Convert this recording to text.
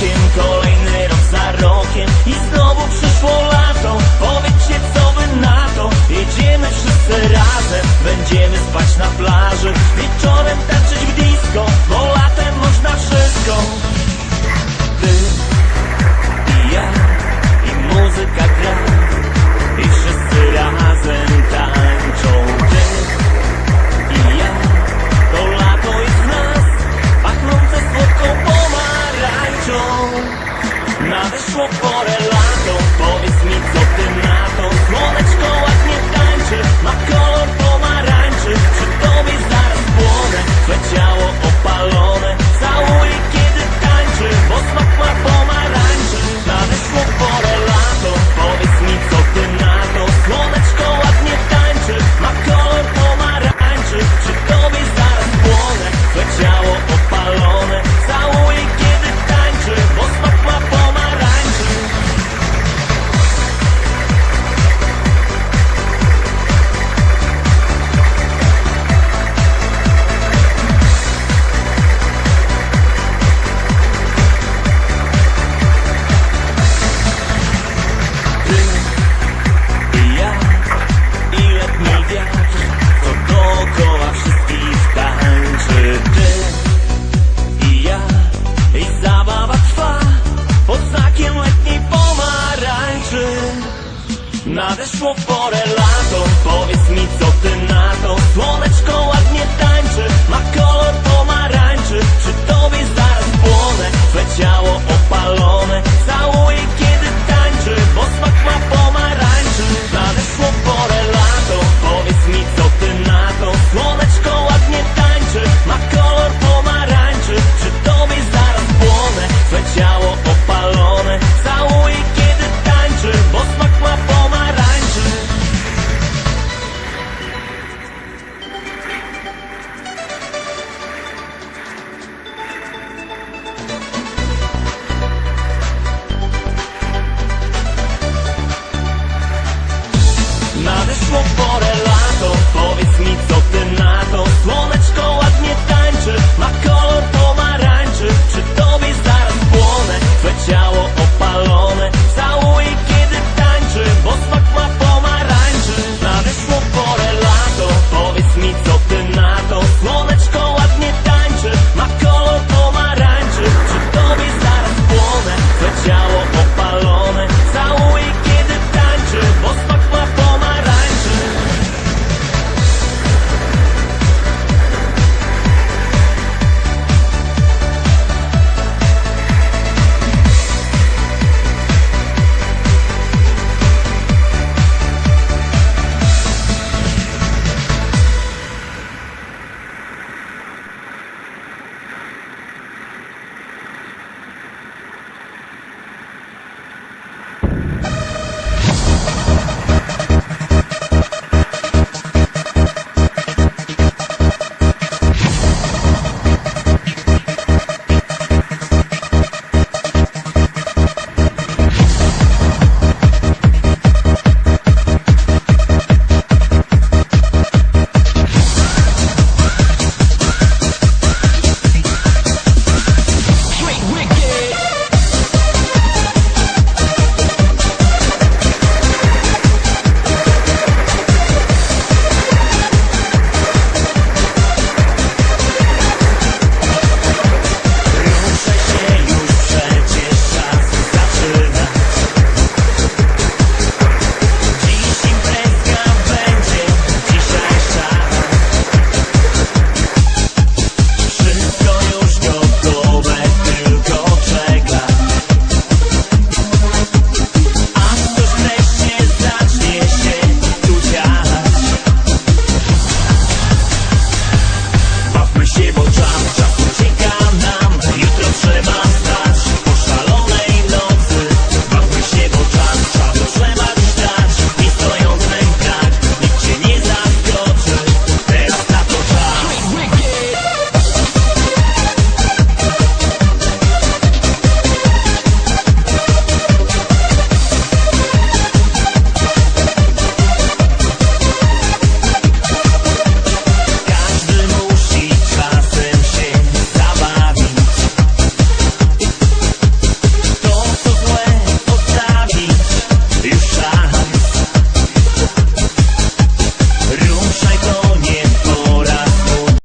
rokiem Kolejny rok za rokiem. I znowu przyszło lato Powiedzcie co wy na to? Jedziemy wszyscy razem Będziemy spać na plaży. Wieczorem tak por mi co ty na to Słoneczko ładnie tańczy, ma kolor pomarańczy. Przy tobie zaraz płonę, twe ciało opalone. Całuję kiedy tańczy, bo smak ma pomarańczy. Nadeszło porę lato, powiedz mi co ty na to